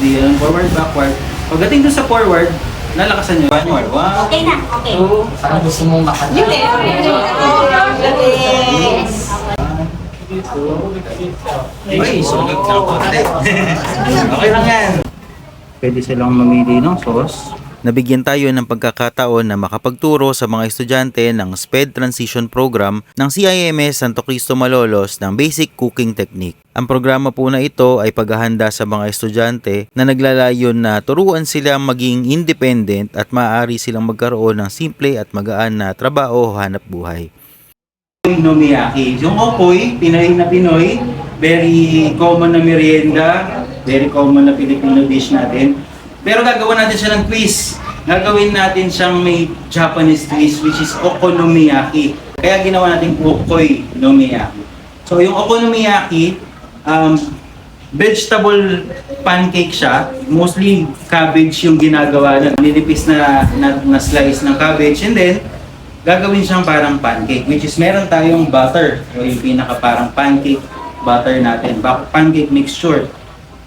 idea ng forward, backward. Pagdating doon sa forward, nalakasan nyo. One more. One, Okay na, okay. two, Parang gusto mong makatapos. Yes. Ay, sulag na ako. okay lang yan. Pwede silang mamili ng sauce. Nabigyan tayo ng pagkakataon na makapagturo sa mga estudyante ng SPED Transition Program ng CIMS Santo Cristo Malolos ng Basic Cooking Technique. Ang programa po na ito ay paghahanda sa mga estudyante na naglalayon na turuan sila maging independent at maaari silang magkaroon ng simple at magaan na trabaho o hanap buhay. Yung okoy, Pinoy na Pinoy, very common na merienda, very common na Filipino dish natin. Pero gagawin natin siya ng twist. Gagawin natin siyang may Japanese twist which is okonomiyaki. Kaya ginawa natin okoy nomiyaki. So yung okonomiyaki, um, vegetable pancake siya. Mostly cabbage yung ginagawa na nilipis na, na, na slice ng cabbage. And then, gagawin siyang parang pancake, which is meron tayong butter, o yung pinaka parang pancake butter natin, pancake mixture.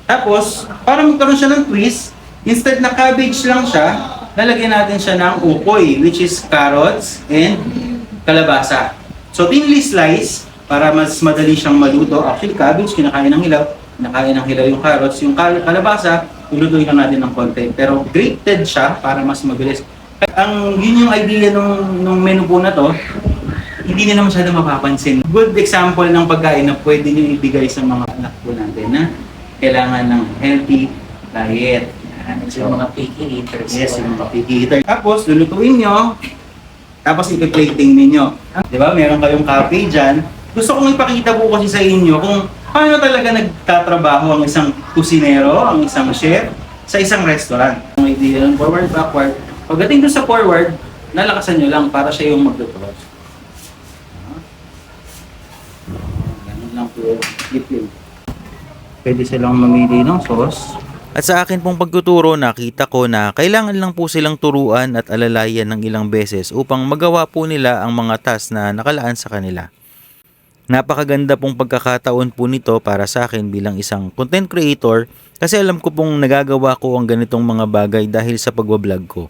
Tapos, para magkaroon siya ng twist, instead na cabbage lang siya, lalagyan natin siya ng ukoy, which is carrots and kalabasa. So, thinly slice, para mas madali siyang maluto. Actually, cabbage, kinakain ng hilaw. Kinakain ng hilaw yung carrots. Yung kal- kalabasa, lulutuin lang natin ng konti. Pero grated siya para mas mabilis ang yun yung idea nung nung menu po na to, hindi nila masyado mapapansin. Good example ng pagkain na pwede nyo ibigay sa mga anak po natin na kailangan ng healthy diet. So, yung mga picky eaters. Yes, yung mga picky eater. Tapos, lulutuin nyo, tapos ipi-plating ninyo. Di ba? Meron kayong cafe dyan. Gusto kong ipakita po kasi sa inyo kung paano talaga nagtatrabaho ang isang kusinero, ang isang chef, sa isang restaurant. Ang idea ng forward, backward. Pagdating doon sa forward, nalakasan nyo lang para siya yung magluto. Ganun lang po. Pwede silang mamili ng sauce. At sa akin pong pagtuturo, nakita ko na kailangan lang po silang turuan at alalayan ng ilang beses upang magawa po nila ang mga task na nakalaan sa kanila. Napakaganda pong pagkakataon po nito para sa akin bilang isang content creator kasi alam ko pong nagagawa ko ang ganitong mga bagay dahil sa pagbablog ko.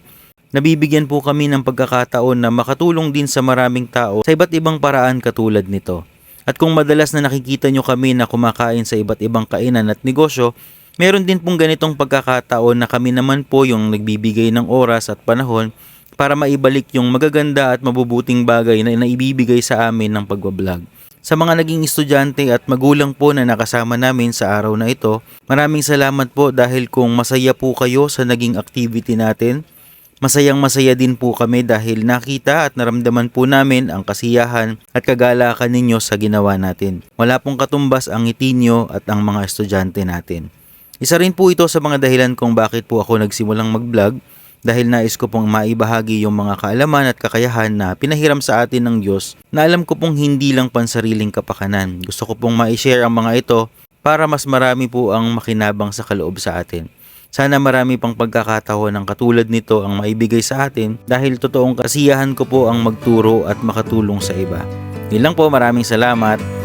Nabibigyan po kami ng pagkakataon na makatulong din sa maraming tao sa iba't ibang paraan katulad nito. At kung madalas na nakikita nyo kami na kumakain sa iba't ibang kainan at negosyo, meron din pong ganitong pagkakataon na kami naman po yung nagbibigay ng oras at panahon para maibalik yung magaganda at mabubuting bagay na naibibigay sa amin ng pagbablog. Sa mga naging estudyante at magulang po na nakasama namin sa araw na ito, maraming salamat po dahil kung masaya po kayo sa naging activity natin, Masayang masaya din po kami dahil nakita at naramdaman po namin ang kasiyahan at kagalakan ninyo sa ginawa natin. Wala pong katumbas ang ngiti nyo at ang mga estudyante natin. Isa rin po ito sa mga dahilan kung bakit po ako nagsimulang mag-vlog dahil nais ko pong maibahagi yung mga kaalaman at kakayahan na pinahiram sa atin ng Diyos na alam ko pong hindi lang pansariling kapakanan. Gusto ko pong ma-share ang mga ito para mas marami po ang makinabang sa kaloob sa atin. Sana marami pang pagkakataon ng katulad nito ang maibigay sa atin dahil totoong kasiyahan ko po ang magturo at makatulong sa iba. Yun lang po, maraming salamat.